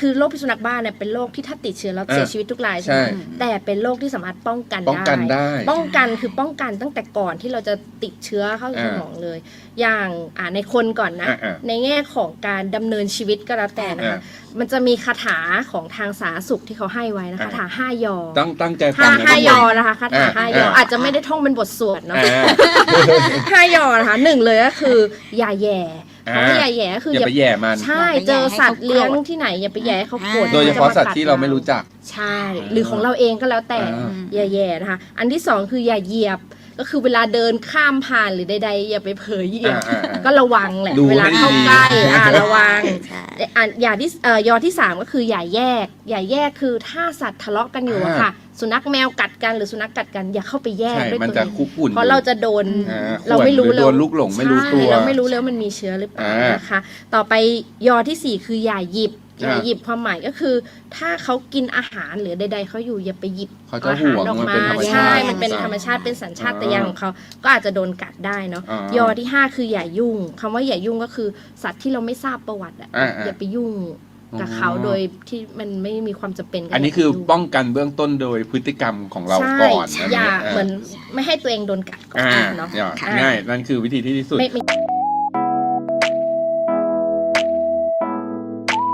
คือโรคพิษสุนัขบ้าเนี่ยเป็นโรคที่ถ้าติดเชื้อแล้วอ่าเสียชีวิตทุกรายใช่ไหมใช่แต่เป็นโรคที่สามารถป้องกันป้องกันได้ ป้องกันคือป้องกันตั้งแต่ก่อนที่เราจะติดเชื้อเข้าสู่สอ่ามองเลย อย่างอ่าในคนก่อนนะอ่าอ่าในแง่ของการดำเนินชีวิตก็แล้วแต่นะคะอ่มันจะมีคาถาของทางสาธารณสุขที่เขาให้ไว้นะคะอ่าคาถาห้ายอตั้งตั้งใจฟัห้างนะห้าทุกยคอนนะคะคาถาอ่าห้ายออ่าอาจจะไม่ได้ท่องเป็นบทสวดเนาะอ่าห้ายอนะคะหนึ่งเลยก็คืออย่าแย่อ่าคำว่าอย่าแย่ก็คืออย่าไปแย่มัน ใช่อย่าไปแย่เจอสัตว์ให้เขาโกรธเลี้ยงที่ไหนอย่าไปแย่ให้เขาโกรธอ่าโดยเฉพาะขจสัตว์ที่เราไม่รู้จัก ใช่ หรือของเราเองก็แล้วแต่ อ่า อย่าแย่นะคะ อันที่สองคืออย่าเหยียบ ก็คือเวลาเดินข้ามผ่านหรือใดๆอย่าไปเผยเหยียบอ่าอ่าอ่าก็ระวังแหละดูเวลาให้เข้าดี ใกล้อ่าระวัง ใช่ อะอย่าที่เอ่อยอที่สามก็คืออย่าแยก อย่าแยกคือถ้าสัตว์ทะเลาะกันอยู่อะค่ะ สุนัขแมวกัดกันหรือสุนัขกัดกันอย่าเข้าไปแยกใช่ด้วยมันตัวจะเองคุกคุ่นเพราะเราจะโดน อ่าเราไม่รู้ขวนหรือเลยโดนลูกหลงไม่รู้ตัว ใช่เราไม่รู้เลยว่ามันมีเชื้อหรือเปล่าอ่าน นะคะ ต่อไปยอที่สี่คืออย่าหยิบ อย่าอ่าหยิบความหมายก็คือ ถ้าเขากินอาหารหรือใด ๆเขาอยู่อย่าไปหยิบเขาจะอาห่หารวงออกมันมาเป็นธรรมชาใช่ติมันเป็นของธรรมชาติเป็นสัญชาตอ่าญาณของเขาก็อาจจะโดนกัดได้เนาะอ่ายอที่ห้าคืออย่ายุ่งคำว่าอย่ายุ่งก็คือสัตว์ที่เราไม่ทราบประวัติอะอ่าอ่าอย่าไปยุ่งกับอ๋อเขาโดยที่มันไม่มีความจำเป็นก็อันนี้ย่าคือไปยุ่งป้องกันเบื้องต้นโดยพฤติกรรมของเราใช่ก่อนนะอย่าอ่าเหมือนไม่ให้ตัวเองโดนกัดก่อนอ่าเนาะอย่าอ่าง่ายนั่นคือวิธีที่ดีที่สุด ไม่ไม่